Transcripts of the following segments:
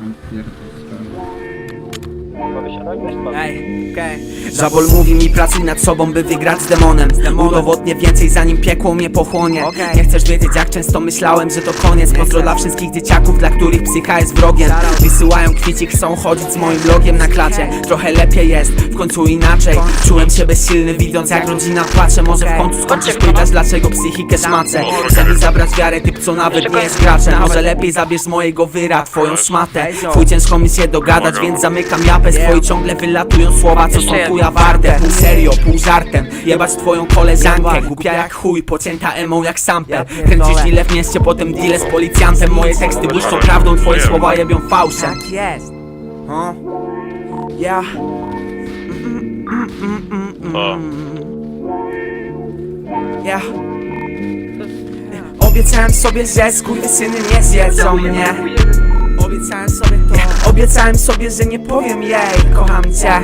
Антверпенская. Ej, okej. Zabol mówi mi pracuj nad sobą, by wygrać z demonem. Udowodnię więcej zanim piekło mnie pochłonie. Nie chcesz wiedzieć jak często myślałem, że to koniec. Pozdro dla wszystkich dzieciaków, dla których psycha jest wrogiem. Wysyłają kwicik, chcą chodzić z moim blogiem na klacie. Trochę lepiej jest, w końcu inaczej. Czułem się bezsilny widząc jak rodzina płacze. Może w końcu skończysz pytać dlaczego psychikę szmacę Chce mi zabrać wiarę typ co nawet nie jest graczem Może lepiej zabierz z mojego wyra twoją szmatę. Twój ciężko mi się dogadać, więc zamykam japę Swoi ciągle wylatują słowa, co są chuja warte. Pół serio, pół żartem, jebać twoją koleżankę Głupia jak chuj, pocięta emą jak samper. Kręcisz ile w mieście, potem deale z policjantem. Moje teksty błyszczą prawdą, twoje słowa jebią fałszem. Tak jest. O. Ja. O, Ja. Obiecałem sobie, że skurwysyny nie zjedzą mnie Obiecałem sobie, że nie powiem jej Kocham cię.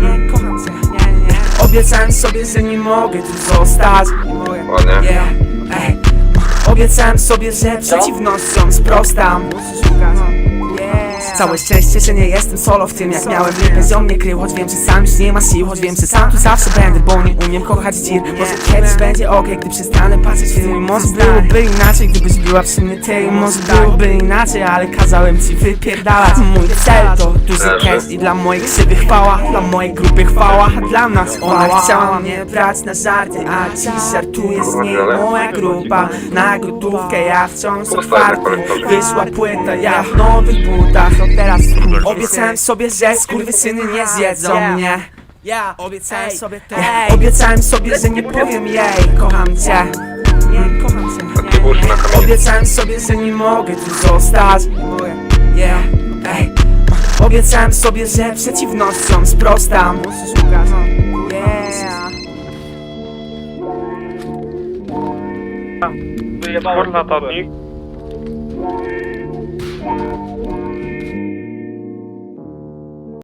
Nie, kocham cię. Nie, nie. Obiecałem sobie, że nie mogę tu zostać. Nie. Mogę Ładnie. Yeah, ej. Obiecałem sobie, że przeciwnościom sprostam Całe szczęście, że nie jestem solo w tym jak miałem Bez ją mnie krył, choć wiem, że sam już nie ma sił Choć wiem, że sam tu zawsze będę, bo nie umiem kochać dzir Może kiedyś będzie ok, gdy przestanę patrzeć w film Może byłoby inaczej, gdybyś była przy mnie ty Może byłoby inaczej, ale kazałem ci wypierdalać. Mój cel to duży cash i dla mojej krzywy chwała Dla mojej grupy chwała, a dla nas Ona chciała mnie brać na żarty, a dziś żartuje z niej. Moja grupa Na gotówkę ja wciąż otwarty Wyszła płyta, ja w nowych butach teraz Obiecałem sobie, że skurwysyny nie zjedzą mnie. Ja. Obiecałem sobie to Obiecałem sobie, że nie powiem jej Kocham cię. Nie, kocham cię. Obiecałem sobie, że nie mogę tu zostać. Yeah, ej. Obiecałem sobie, że przeciwnościom sprostam. Yeah. Skór latarnik.